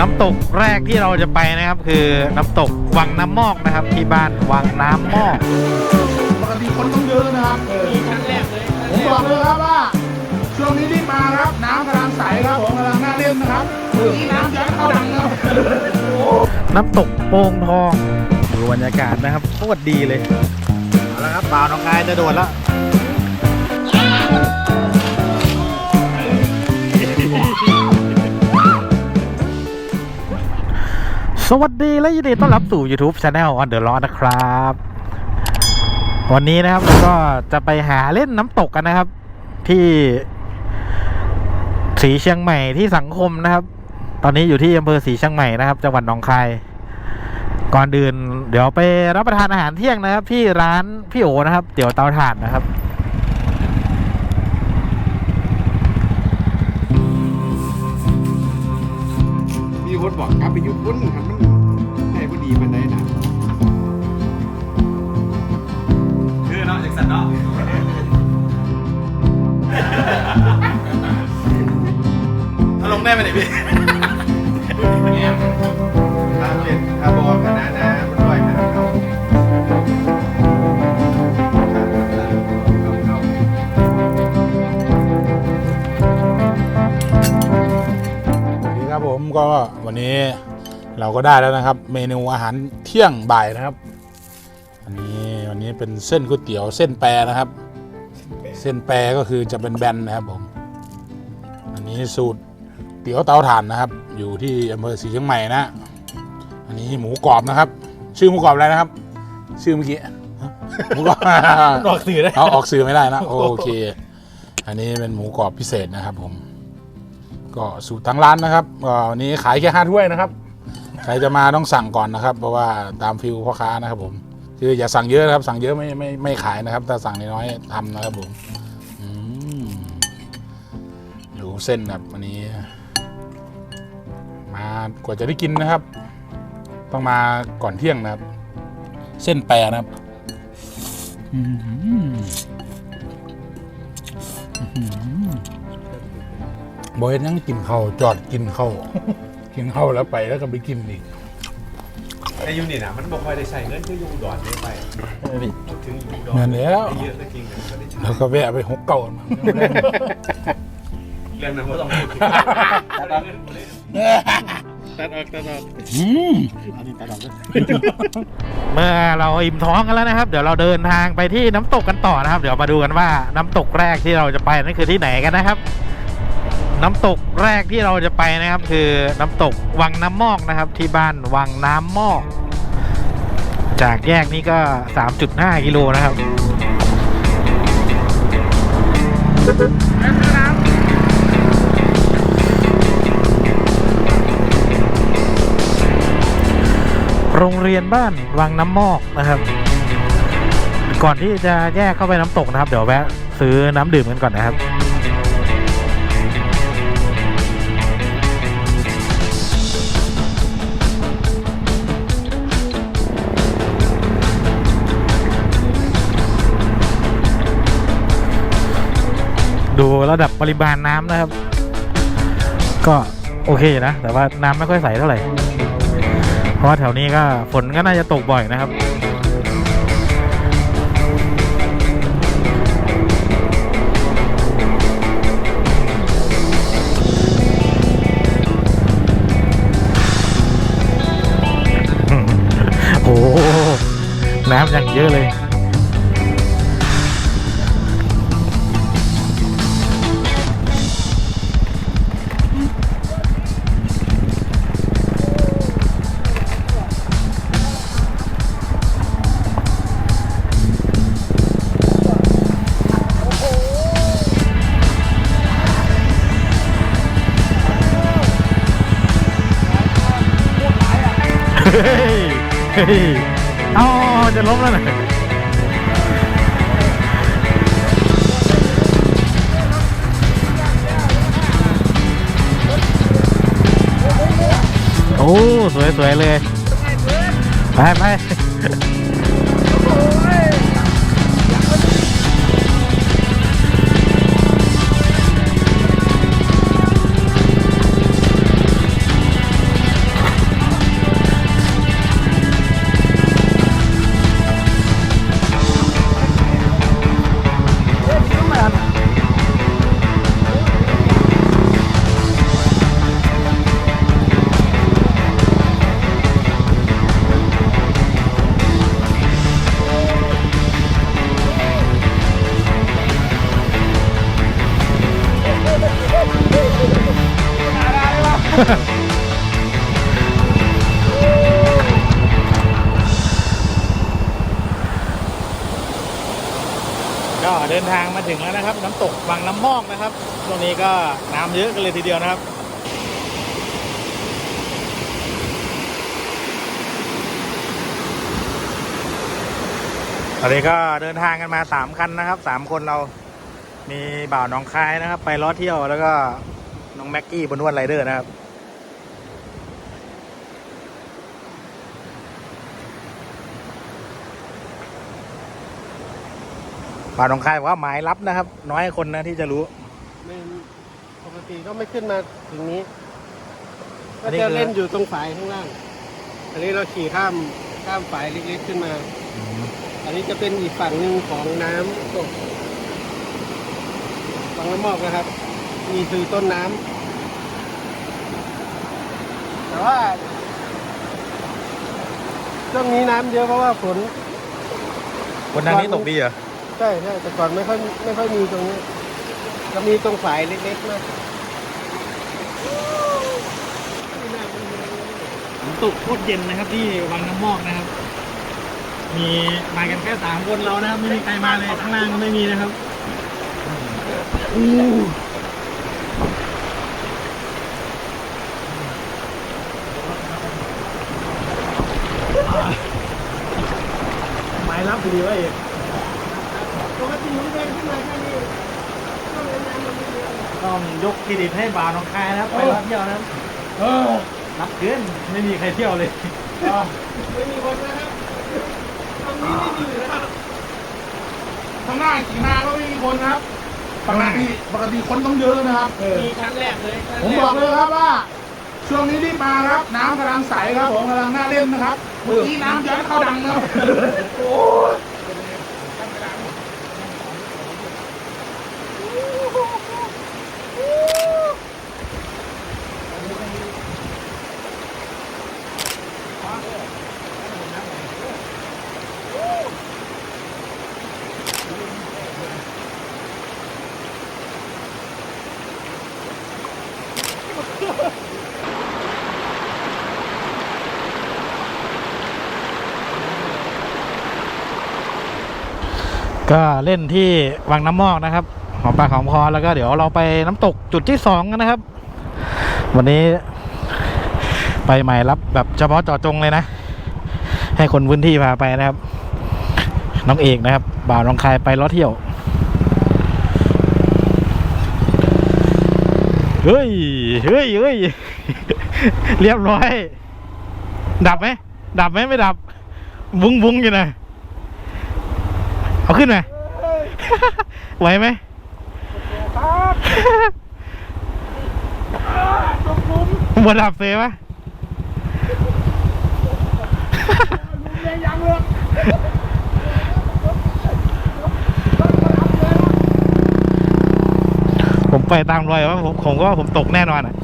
น้ำตกแรกที่เราจะไปนะครับ คือน้ำตกวังน้ำมอกนะครับ ที่บ้านวังน้ำมอกปกติคนต้องเยอะนะครับเออผมบอกเลยครับว่าช่วงนี้รีบมาครับน้ำกำลังใสครับผมกำลังน่าเล่นนะครับนี่น้ำยัดเข้าดังนะครับน้ำตกโป่งทองดูบรรยากาศนะครับโคตรดีเลยเอาละครับบ่าวน้องกายจะโดดแล้ว สวัสดีและยินดีต้อนรับสู่ YouTube Channel On The Road นะครับ วันนี้นะครับเราก็จะไปหาเล่นน้ำตกกันนะครับ ที่สีเชียงใหม่ที่สังคมนะครับ ตอนนี้อยู่ที่อำเภอสีเชียงใหม่นะครับจังหวัดหนองคาย ก่อนอื่น เดี๋ยวไปรับประทานอาหารเที่ยงนะครับ ที่ร้านพี่โอนะครับเตี๋ยวเตาถ่านนะครับ มีคนบอกกลับไปอยุคพุ่นครับมันให้พอดีมันได้นะคือเนาะจากสันเนาะเอาลงได้ไหมเนี่ยพี่ ก็วันนี้เราก็ได้แล้วนะครับ เมนูอาหารเที่ยงบ่ายนะครับ อันนี้วันนี้เป็นเส้นก๋วยเตี๋ยวเส้นแปรนะครับ เส้นแปรก็คือจะเป็นแบนนะครับผมอันนี้สูตรเตี๋ยวเตาถ่านนะครับ อยู่ที่อำเภอศรีเชียงใหม่นะ อันนี้หมูกรอบนะครับ ชื่อหมูกรอบอะไรนะครับ ชื่อเมื่อกี้หมูกรอบออกสื่อได้เอาออกสื่อไม่ได้นะโอเค อันนี้เป็นหมูกรอบพิเศษนะครับผม ก็สูตรทางร้านนะครับวันนี้ขายแค่ห้าถ้วยนะครับ ใครจะมาต้องสั่งก่อนนะครับ เพราะว่าตามฟิลพ่อค้านะครับผมคืออย่าสั่งเยอะนะครับ สั่งเยอะไม่ไม่ไม่ขายนะครับ ถ้าสั่งน้อยๆทำนะครับผมอืมดูเส้นครับวันนี้ มากว่าจะได้กินนะครับ ต้องมาก่อนเที่ยงนะครับ เส้นแปรนะครับอืม บอยนั่งกินข้าวจอดกินข้าวกินข้าวแล้วไปแล้วก็ไปกินอีกในยูนิตอะมันบอกว่าได้ใช้เงินคือยูดอนได้ไปถึงยูดอนเหมือนแล้วได้เยอะก็จริงนะก็ได้ใช้แล้วก็แวะไปหกเก่ามาเรื่องนั้นก็ต้องพูดอืมเมื่อเราอิ่มท้องกันแล้วนะครับ เดี๋ยวเราเดินทางไปที่น้ำตกกันต่อนะครับ เดี๋ยวมาดูกันว่าน้ำตกแรกที่เราจะไปนั่นคือที่ไหนกันนะครับ น้ำตกแรกที่เราจะไปนะครับ คือน้ำตกวังน้ำมอกนะครับ ที่บ้านวังน้ำมอก จากแยกนี้ก็ 3.5 กิโลนะครับโรงเรียนบ้านวังน้ำมอกนะครับ ก่อนที่จะแยกเข้าไปน้ำตกนะครับ เดี๋ยวแวะซื้อน้ำดื่มกันก่อนนะครับ ระดับปริมาณน้ำนะครับ ก็โอเคนะ แต่ว่าน้ำไม่ค่อยใสเท่าไหร่ เพราะว่าแถวนี้ก็ฝนก็น่าจะตกบ่อยนะครับโอ้โหน้ำอย่างเยอะเลย เฮ้ยเอาจะล้มแล้วนะโอ้ สวยสวยๆเลย ไปไป ก็เดินทางมาถึงแล้วนะครับ น้ำตกวังน้ำมอกนะครับตรงนี้ก็น้ำเยอะกันเลยทีเดียวนะครับตอนนี้ก็เดินทางกันมาสามคันนะครับสามคนเรามีบ่าวน้องคายนะครับ ไปล้อเที่ยวแล้วก็น้องแม็กกี้บนนวดไรเดอร์นะครับ บ่าวน้องคายบอกว่าหมายลับนะครับ น้อยคนนะที่จะรู้ ไม่ปกติก็ไม่ขึ้นมาถึงนี้ อัก็นนี้จะคือ เล่นอยู่ตรงฝายข้างล่าง อันนี้เราขี่ข้ามข้ามฝายเล็กๆขึ้นมา อันนี้จะเป็นอีกฝั่งหนึ่งของน้ำตกฝั่งน้ำมอกนะครับนี่คือต้นน้ำแต่ว่าช่วงนี้น้ำเยอะเพราะว่าฝนคนทางนี้ตกดีเหรอ ใช่ใช่แต่ก่อนไม่ค่อยไม่ค่อยมีตรงนี้จะมีตรงฝายเล็กๆมากน้ำตกโคตรเย็นนะครับที่วังน้ำมอกนะครับ มีมากันแค่สามคนเรานะครับ ไม่มีใครมาเลยข้างล่างก็ไม่มีนะครับหมายรับดีว่าเอก ปกติมันเดินขึ้นมาแค่นี้ต้องเล่นน้ำมันไม่เยอะต้องยกเครดิตให้บ่าวน้องคายนะครับไปรับเที่ยวนะครับเออรับเกินไม่มีใครเที่ยวเลยไม่มีคนนะครับตรงนี้ไม่ดีนะครับข้างหน้าขี่มาก็ไม่มีคนนะครับปกติปกติคนต้องเยอะนะครับ มีครั้งแรกเลยครั้งผมแรบอกเลยครับว่า ช่วงนี้ที่มาครับ น้ำกำลังใสครับผมกำลังน่าเล่นนะครับเมื่อกี้น้ำเยอะเข้าดังนะครับโอ้ย ก็เล่นที่วังน้ำมอกนะครับหอมปากหอมคอแล้วก็เดี๋ยวเราไปน้ำตกจุดที่สองกันนะครับ วันนี้ไปใหม่รับแบบเฉพาะเจาะจงเลยนะ ให้คนพื้นที่พาไปนะครับ น้องเอกนะครับ บ่าวน้องคายไปล้อเที่ยว เฮ้ยเฮ้ยเฮ้ยเรียบร้อย ดับไหมดับไหมไม่ดับวุ้งวุ้งอยู่นะ เอาขึ้นไหมไหวไหมบนดับเซปะผมไปตามรอยว่าผมผมก็ว่าผมตกแน่นอนอะ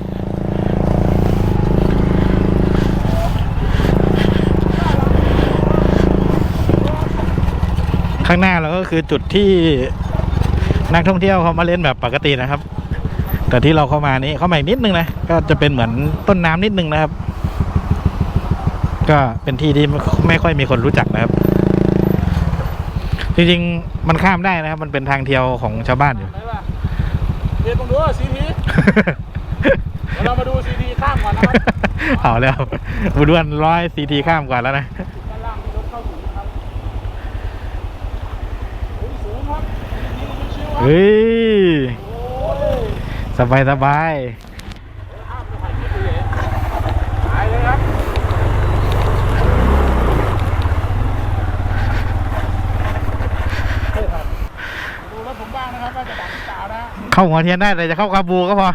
ข้างหน้าเราก็คือจุดที่นักท่องเที่ยวเขามาเล่นแบบปกตินะครับ แต่ที่เราเข้ามานี้เข้ามาอีกนิดนึงนะก็จะเป็นเหมือนต้นน้ำนิดนึงนะครับ ก็เป็นที่ที่ไม่ค่อยมีคนรู้จักนะครับ จริงๆมันข้ามได้นะครับ มันเป็นทางเที่ยวของชาวบ้านอยู่ไหนวะเดี๋ยวต้องดูซีทีเดี๋ยวเรามาดูซีทีข้ามก่อนนะครับเอาแล้วบุด้วนร้อยซีทีข้ามก่อนแล้วนะ ด้านล่างมีรถเข้าถึงนะครับโอ้ยสูงครับนี่มันชิวๆครับ เฮ้ยโอ้ย สบายสบายห้ามไปถ่ายคลิปเลยถ่ายเลยครับเฮ้ยครับดูรถผมบ้างนะครับว่าจะดังหรือเปล่านะเข้าหัวเทียนได้แต่จะเข้าคาบูก็พอ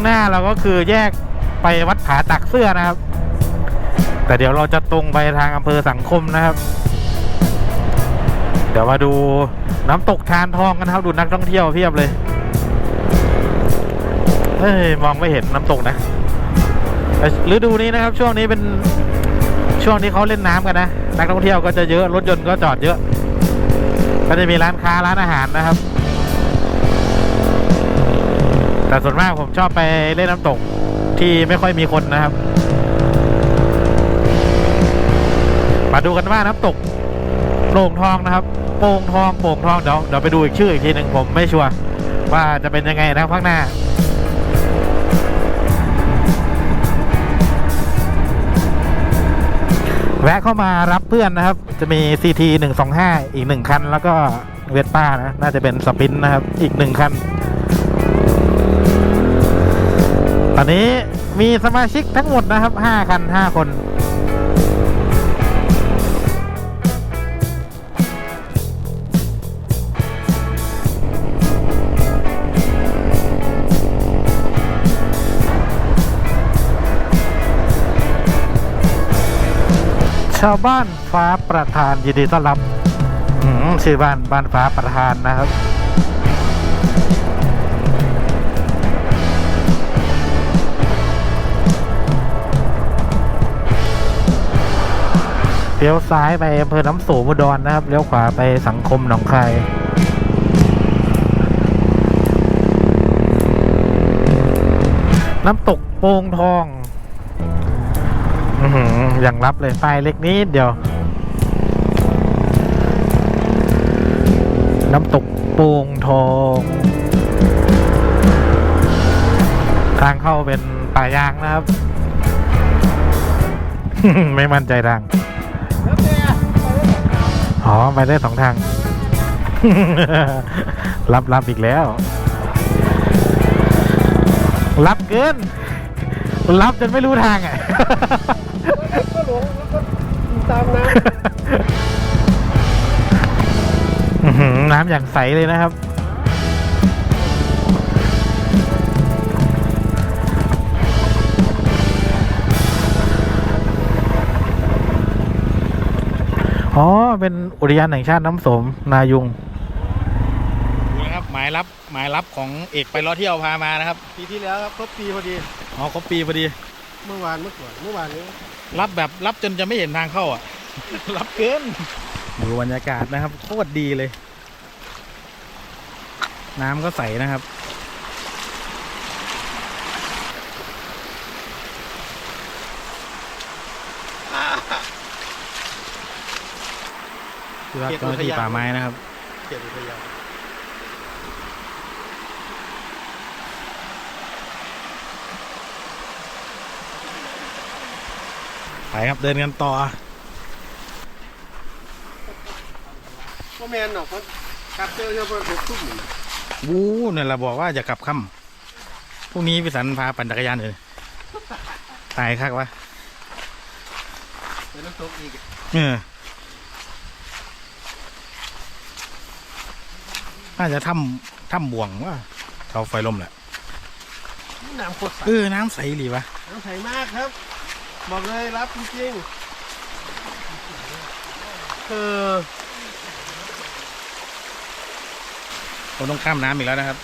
างหน้าเราก็คือแยกไปวัดผาตักเสื้อนะครับ แต่เดี๋ยวเราจะตรงไปทางอำเภอสังคมนะครับ เดี๋ยวมาดูน้ำตกทานทองกันครับดูนักท่องเที่ยวเพียบเลยเฮ้ยมองไม่เห็นน้ำตกนะแต่ฤดูนี้นะครับ ช่วงนี้เป็นช่วงที่เขาเล่นน้ำกันนะนักท่องเที่ยวก็จะเยอะรถยนต์ก็จอดเยอะ ก็จะมีร้านค้าร้านอาหารนะครับ แต่ส่วนมากผมชอบไปเล่นน้ำตกที่ไม่ค่อยมีคนนะครับ มาดูกันว่าน้ำตกโป่งทองนะครับ โป่งทองโป่งทองเดี๋ยวเดี๋ยวไปดูอีกชื่ออีกทีหนึ่งผมไม่ชัวร์ว่าจะเป็นยังไงนะข้างหน้าแวะเข้ามารับเพื่อนนะครับ จะมี CT 125 อีกหนึ่งคัน แล้วก็เวสป้านะ น่าจะเป็นสปินนะครับ อีกหนึ่งคัน อนนี้มีสมาชิกทั้งหมดนะครับ 5 คัน 5 คน ชาวบ้านฟ้าประธานยินดีต้อนรับอืมชื่อบ้านบ้านฟ้าประธานนะครับ เลี้ยวซ้ายไปอำเภอน้ำสูงอุดรนะครับ เลี้ยวขวาไปสังคมหนองคายน้ำตกโป่งทองอย่างรับเลยป้ายเล็กนิดเดียว น้ำตกโป่งทอง ทางเข้าเป็นป่ายางนะครับ ไม่มั่นใจทาง อ๋อ ไปได้สองทาง รับรับอีกแล้ว รับเกิน รับจนไม่รู้ทางอะ ก็หลงแล้วก็ตามน้อื้อหือน้ำอย่างใสเลยนะครับ อ๋อ เป็นอุทยานแห่งชาติน้ำสมนายุงนะครับหมายรับหมายรับของเอกไปล้อเที่ยวพามานะครับำปีที่แล้วครับครบปีพอดี อ๋อครบปีพอดี เมื่อวานเมื่อก่อนเมื่อวานนี้รับแบบรับจนจะไม่เห็นทางเข้าอะ รับเกินดูบรรยากาศนะครับโคตรดีเลย น้ำก็ใสนะครับ คือรับเจ้าหน้าที่ป่าไม้นะครับ เขตอุทยานไปครับเดินกันต่อก็แมนหรอกเพราะกลับเจอเฉพาะหกทุ่มนี่นะวู้เนี่ยเราบอกว่าจะกลับค่ำพรุ่งนี้พี่สันพาปั่นจักรยานเลยตายคักวะ เป็นน้ำตกอีก เออ น่าจะถ้ำถ้ำบ่วงว่าเขาไฟลมแหละน้ำโคตรใสเออน้ำใสหรือวะน้ำใสมากครับ บอกเลยรับจริงๆคือเราต้องข้ามน้ำอีกแล้วนะครับ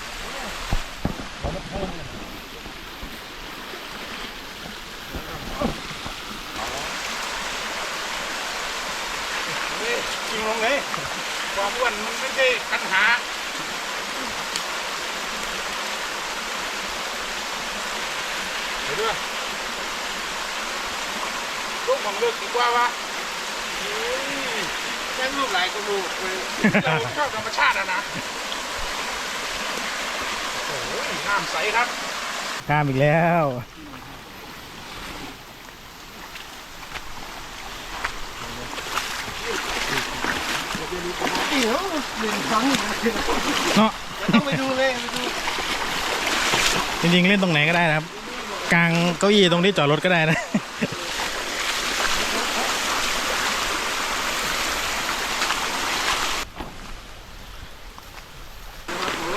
จริงลงเลยความอ้วนมันไม่ใช่ปัญหา เดี๋ยวด้วยลูกของเลือกดีกว่าวะแจ้งรูปหลายก็รูปเลยเราชอบธรรมชาติอะนะโอ้ยน้ำใสครับข้ามอีกแล้วเดี๋ยวหนึ่งครั้งอีกนะเนาะเดี๋ยวต้องไปดูเลยไปดูจริงๆเล่นตรงไหนก็ได้นะครับ กลางเก้าอี้ตรงที่จอดรถก็ได้นะ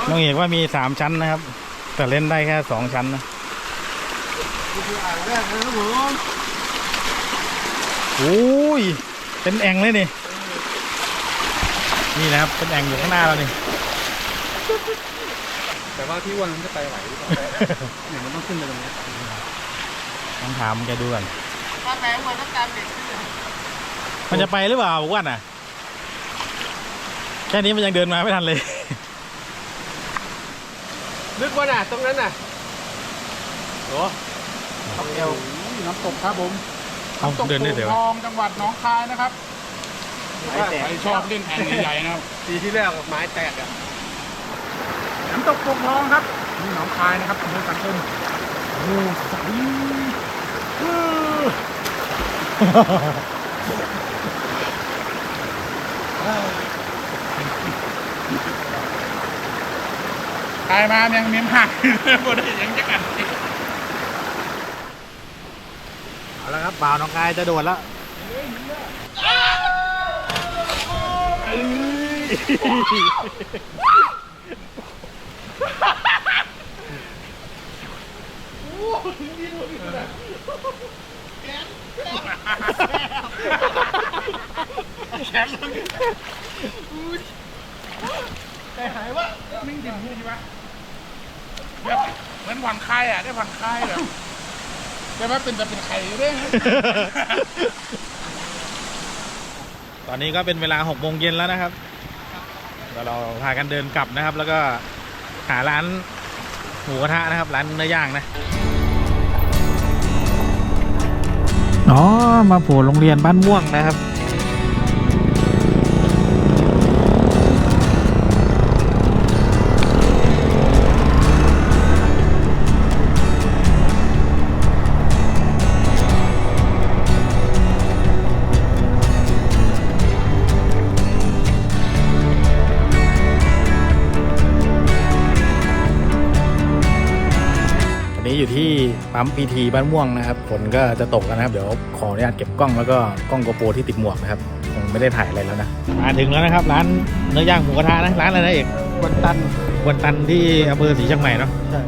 น้องเอกว่ามีสามชั้นนะครับ แต่เล่นได้แค่สองชั้นนะคืออ่างแรกนะครับผมโอ้ย เป็นแอ่งเลยนี่ นี่นะครับ เป็นแอ่งอยู่ข้างหน้าเรานี่ แต่ว่าที่วันมันจะไปไหวหรือเปล่าเนี่ยมันต้องขึ้นไปตรงนี้ลองถามแกดูก่อนถ้าแปลงมันต้องการเด็กขึ้นเลยมันจะไปหรือเปล่าอ้วนอะ แค่นี้มันยังเดินมาไม่ทันเลย ลึกวะน่ะตรงนั้นน่ะโอ้เอวน้ำตกครับผมเอาน้ำตกเดินได้เดี๋ยว ทองจังหวัดหนองคายนะครับไม้แตกใครชอบเล่นแอ่งใหญ่ๆนะครับปีที่แล้วไม้แตกอะ น้ำตกโป่งทองครับนี่หนองคายนะครับอำเภอสันต้นโอ้ใสอื้อตายมายังเมียนหักบ่ได้ยังจะกันเอาละครับบ่าวน้องกายจะโดดแล้ว มิ่งดิ่มนี่ใช่ปะแบบเหมือนผ่อนคลายอะ ได้ผ่อนคลายแบบแต่ว่าเป็นแต่เป็นไข่เรื่องตอนนี้ก็เป็นเวลาหกโมงเย็นแล้วนะครับเราพากันเดินกลับนะครับ แล้วก็หาร้านหมูกระทะนะครับ ร้านเนื้อย่างนะ อ๋อ มาโผล่โรงเรียนบ้านม่วงนะครับ ปั๊มพีทีบ้านม่วงนะครับฝนก็จะตกแล้วนะครับ เดี๋ยวขออนุญาตเก็บกล้องแล้วก็กล้องโกโปรที่ติดหมวกนะครับคงไม่ได้ถ่ายอะไรแล้วนะมาถึงแล้วนะครับ ร้านเนื้อย่างหมูกระทะนะร้านอะไรนะเอกวันตันวันตันที่อำเภอศรีเชียงใหม่เนาะใช่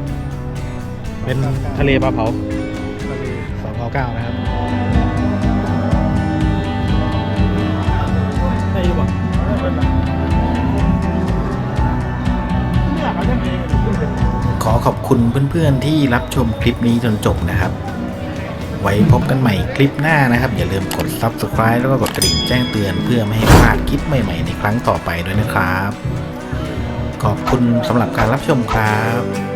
เป็นทะเลปลาเผาสองเก้านะครับ ขอขอบคุณเพื่อนๆที่รับชมคลิปนี้จนจบนะครับ ไว้พบกันใหม่คลิปหน้านะครับ อย่าลืมกด Subscribe แล้วก็กดกระดิ่งแจ้งเตือนเพื่อไม่ให้พลาดคลิปใหม่ๆในครั้งต่อไปด้วยนะครับ ขอบคุณสำหรับการรับชมครับ